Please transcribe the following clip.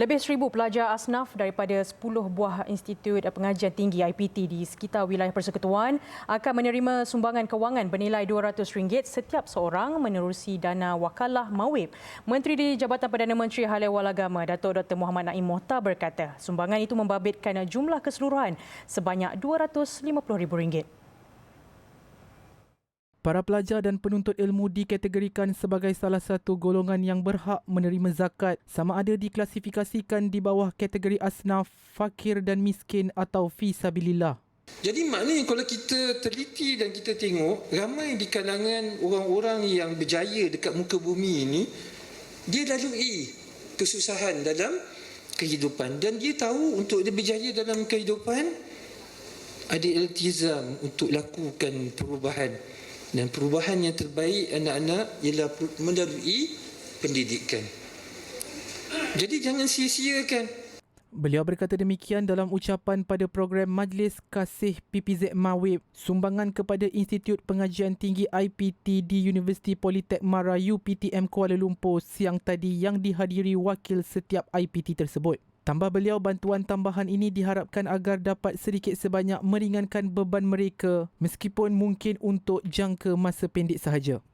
Lebih seribu pelajar asnaf daripada 10 buah Institut Pengajian Tinggi IPT di sekitar wilayah Persekutuan akan menerima sumbangan kewangan bernilai RM200 setiap seorang menerusi dana wakalah Mawib. Menteri di Jabatan Perdana Menteri Hal Ehwal Agama Datuk Dr. Muhammad Naim Mohtar berkata sumbangan itu membabitkan jumlah keseluruhan sebanyak RM250,000. Para pelajar dan penuntut ilmu dikategorikan sebagai salah satu golongan yang berhak menerima zakat. Sama ada diklasifikasikan di bawah kategori asnaf, fakir dan miskin atau fi sabilillah. Jadi maknanya kalau kita teliti dan kita tengok ramai di kalangan orang-orang yang berjaya dekat muka bumi ini dia lalui kesusahan dalam kehidupan. Dan dia tahu untuk dia berjaya dalam kehidupan ada iltizam untuk lakukan perubahan dan perubahan yang terbaik anak-anak ialah melalui pendidikan. Jadi jangan sia-siakan. Beliau berkata demikian dalam ucapan pada program Majlis Kasih PPZ Mawib sumbangan kepada Institut Pengajian Tinggi IPT di Universiti Politek Mara UPTM Kuala Lumpur siang tadi yang dihadiri wakil setiap IPT tersebut. Tambah beliau, bantuan tambahan ini diharapkan agar dapat sedikit sebanyak meringankan beban mereka meskipun mungkin untuk jangka masa pendek sahaja.